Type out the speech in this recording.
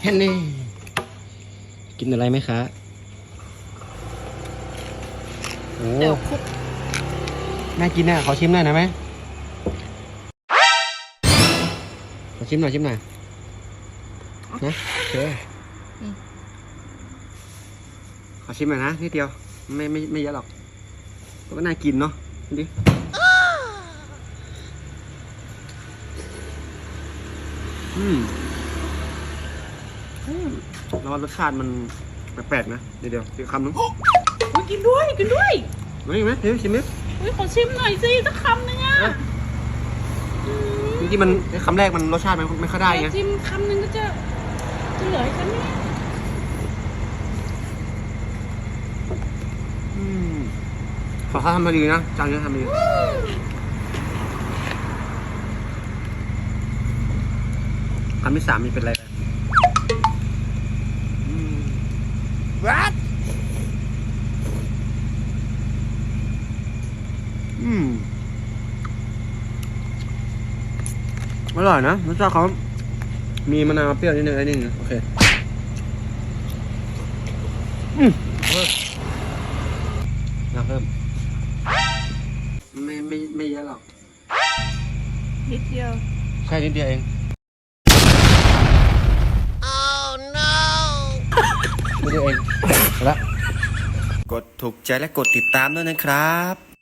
แค่นี้กินอะไรไหมคะโอ้เดี๋ยวคลุกน่ากินน่ะขอชิมหน่อยนะไหมขอชิมหน่อยชิมหน่อยนะโอเคขอชิมหน่อยนะนิดเดียวไม่ไม่ไม่เยอะหรอกก็น่ากินเนาะดิ อืมอืมแล้วว่ารสชาติมันแปลกๆนะเดี๋ยวเดี๋ยวอีกคำหนึงอุ๊ยกินด้วยกินด้วยมาอีกไหมเดี๋ยวชิมไหมอุ้ยขอชิมหน่อยสิสักคำหนึงอะอะจริงๆมันคำแรกมันรสชาติมันไม่ค่อยได้ไงชิมคำหนึงก็จะจะเหลือให้ฉันไหมอืมขอเขาทำมาดีนะจานนี้ทำมาดี คำที่สามมีเป็นอะไรกันอืม What อืมอร่อยนะรสชาติเขามีมะนาวเปรี้ยวนิดนึงไอ้นี่นะโอเคอืมเพิ่มน้ำเพิ่ม ไม่ไม่ไม่เยอะหรอก นิดเดียว ใช่นิดเดียวเอง ดเดียเองแล้วกดถูกใจและกดติดตามด้วยนะครับ